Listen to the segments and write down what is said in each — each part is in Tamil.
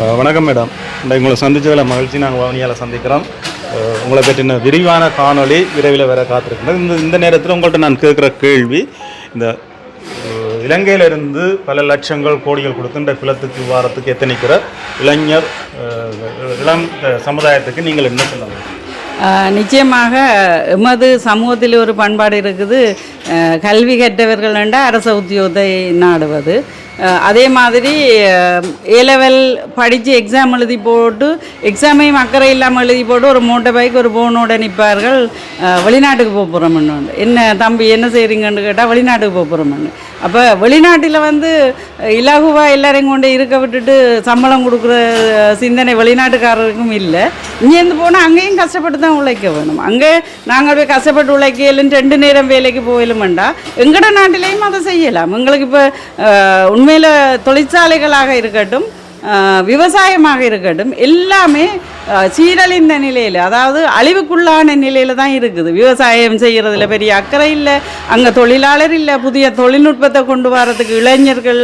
வணக்கம் மேடம். இந்த உங்களை சந்திச்சதில் மகிழ்ச்சி. நாங்கள் வவுனியால் சந்திக்கிறோம். உங்களை பற்றின விரிவான காணொளி விரைவில் வேற காத்திருக்கிறேன் இந்த இந்த நேரத்தில் உங்கள்கிட்ட நான் கேட்குற கேள்வி இந்த இலங்கையிலிருந்து பல லட்சங்கள் கோடிகள் கொடுத்து இந்த குலத்துக்கு வாரத்துக்கு எத்தனைக்கிற இளைஞர் இளம் சமுதாயத்துக்கு நீங்கள் என்ன சொல்லுங்கள் நிச்சயமாக எமது சமூகத்தில் ஒரு பண்பாடு இருக்குது. கல்வி கற்றவர்கள் என்றால் அரச உத்தியோகத்தை நாடுவது. அதே மாதிரி ஏலெவல் படித்து எக்ஸாம் எழுதி போட்டு எக்ஸாமையும் அக்கறை இல்லாமல் எழுதி போட்டு ஒரு மூட்டை பைக் ஒரு போனோட நிற்பார்கள் வெளிநாட்டுக்கு போக போகிறோம்னு என்ன தம்பி என்ன செய்கிறீங்கன்னு கேட்டால் வெளிநாட்டுக்கு போக போகிறோம்னு அப்போ வெளிநாட்டில் வந்து இலகுவாக எல்லாரையும் கொண்டு இருக்க விட்டுட்டு சம்பளம் கொடுக்குற சிந்தனை வெளிநாட்டுக்காரருக்கும் இல்லை. இங்கேருந்து போனால் அங்கேயும் கஷ்டப்பட்டு தான் உழைக்க வேணும். அங்கே நாங்கள் போய் கஷ்டப்பட்டு உழைக்கலும் ரெண்டு நேரம் வேலைக்கு போயிலும் போயிலுமெண்டா எங்கட நாட்டிலையும் அதை செய்யலாம். எங்களுக்கு இப்போ உண்மையில் தொழிற்சாலைகளாக இருக்கட்டும் விவசாயமாக இருக்கட்டும் எல்லாமே சீரழிந்த நிலையில் அதாவது அழிவுக்குள்ளான நிலையில் தான் இருக்குது. விவசாயம் செய்கிறதுல பெரிய அக்கறை இல்லை. அங்கே தொழிலாளர் இல்லை. புதிய தொழில்நுட்பத்தை கொண்டு வரதுக்கு இளைஞர்கள்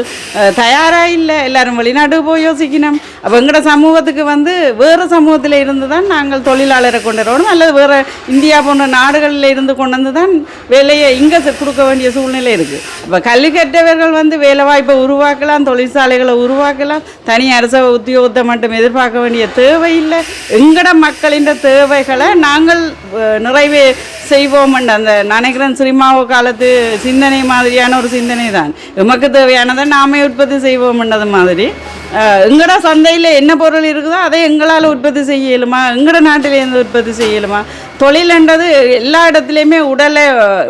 தயாராக இல்லை. எல்லாரும் வெளிநாட்டுக்கு போய் யோசிக்கணும். அப்போ எங்களோட சமூகத்துக்கு வந்து வேறு சமூகத்தில் இருந்து தான் நாங்கள் தொழிலாளரை கொண்டு வரணும். அல்லது வேறு இந்தியா போன்ற நாடுகளில் இருந்து கொண்டு வந்து தான் வேலையை இங்கே கொடுக்க வேண்டிய சூழ்நிலை இருக்குது அப்போ கல்வி கற்றவர்கள் வந்து வேலை வாய்ப்பை உருவாக்கலாம் தொழிற்சாலைகளை உருவாக்கலாம். தனி அரச உத்தியோகத்தை மட்டும் எதிர்பார்க்க வேண்டிய தேவை இல்லை. எங்கட மக்களின் தேவைகளை நாங்கள் நிறைவே செய்வோம் அந்த நினைக்கிறேன் சினிமாவோ காலத்து சிந்தனை மாதிரியான ஒரு சிந்தனை தான். எமக்கு தேவையானதை நாமே உற்பத்தி செய்வோம்ன்றது மாதிரி. எங்கட சந்தையில் என்ன பொருள் இருக்குதோ அதை எங்களால் உற்பத்தி செய்யலுமா எங்கட எங்கட நாட்டிலேருந்து உற்பத்தி செய்யலுமா தொழில்ன்றது எல்லா இடத்துலையுமே உடலை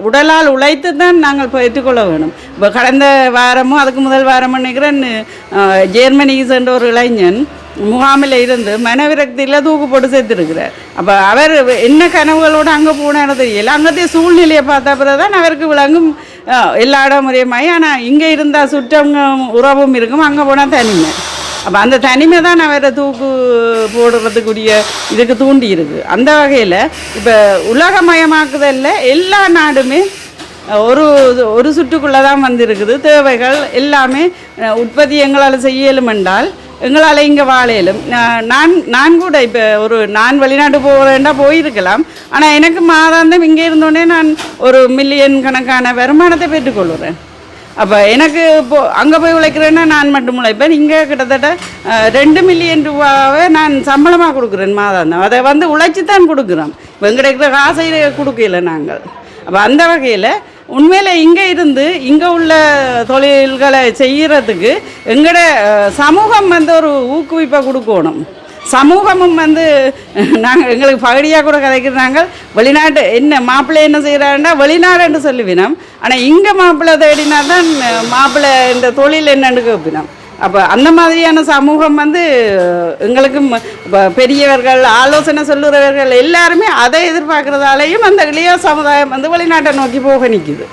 உடலால் உழைத்து தான் நாங்கள் பெற்றுக்கொள்ள வேணும் இப்போ கடந்த வாரமும் அதுக்கு முதல் வாரம் நினைக்கிறேன் ஜெர்மனிக்கு சென்ற ஒரு இளைஞன் முகாமில் இருந்து மனவிரக்தியில் தூக்கு போட்டு சேர்த்துருக்கிறார் அப்போ அவர் என்ன கனவுகளோடு அங்கே போனாரோ தெரியல. அங்கத்தைய சூழ்நிலையை பார்த்த பிறகு தான் அவருக்கு விளங்கும் எல்லா இடம் முறையுமாய் ஆனால் இங்கே இருந்தால் சுற்றம் உறவும் இருக்கும். அங்கே போனால் தனிமை. அப்போ அந்த தனிமை தான் அவரை தூக்கு போடுறதுக்குரிய இதுக்கு தூண்டி இருக்கு. அந்த வகையில் இப்போ உலகமயமாக்குதல்ல எல்லா நாடுமே ஒரு ஒரு சுற்றுக்குள்ளே தான் வந்திருக்குது. தேவைகள் எல்லாமே உற்பத்தி எங்களால் செய்யலும் என்றால் எங்களால் இங்கே வாழையிலும் நான் நான் கூட இப்போ ஒரு நான் வெளிநாட்டு போகிறேன்டா போயிருக்கலாம். ஆனால் எனக்கு மாதாந்தம் இங்கே இருந்தோடனே நான் ஒரு மில்லியன் கணக்கான வருமானத்தை பெற்றுக்கொள்கிறேன். அப்போ எனக்கு இப்போ அங்கே போய் உழைக்கிறேன்னா நான் மட்டும் உழைப்பேன். இங்கே கிட்டத்தட்ட ரெண்டு மில்லியன் ரூபாவை நான் சம்பளமாக கொடுக்குறேன் மாதாந்தம். அதை வந்து உழைச்சி தான் கொடுக்குறோம். இப்போ எங்கிட்ட இருக்கிற காசை கொடுக்கல நாங்கள். அப்போ அந்த வகையில் உண்மையில் இங்கே இருந்து இங்கே உள்ள தொழில்களை செய்கிறதுக்கு எங்களோட சமூகம் வந்து ஒரு ஊக்குவிப்பை கொடுக்கணும். சமூகமும் வந்து நாங்கள் எங்களுக்கு பகுதியாக கூட கதைக்கிறாங்க. வெளிநாட்டு என்ன மாப்பிள்ளை என்ன செய்கிறாருன்னா வெளிநாடுன்னு சொல்லுவினோம். ஆனால் இங்கே மாப்பிள்ளை தேடினா தான் மாப்பிள்ளை இந்த தொழில் என்னன்னு கேட்பினோம். அப்போ அந்த மாதிரியான சமூகம் வந்து எங்களுக்கும் இப்போ பெரியவர்கள் ஆலோசனை சொல்லுறவர்கள் எல்லாருமே அதை எதிர்பார்க்குறதாலையும் அந்த இளைய சமுதாயம் வந்து வெளிநாட்டை நோக்கி போக நிற்கிது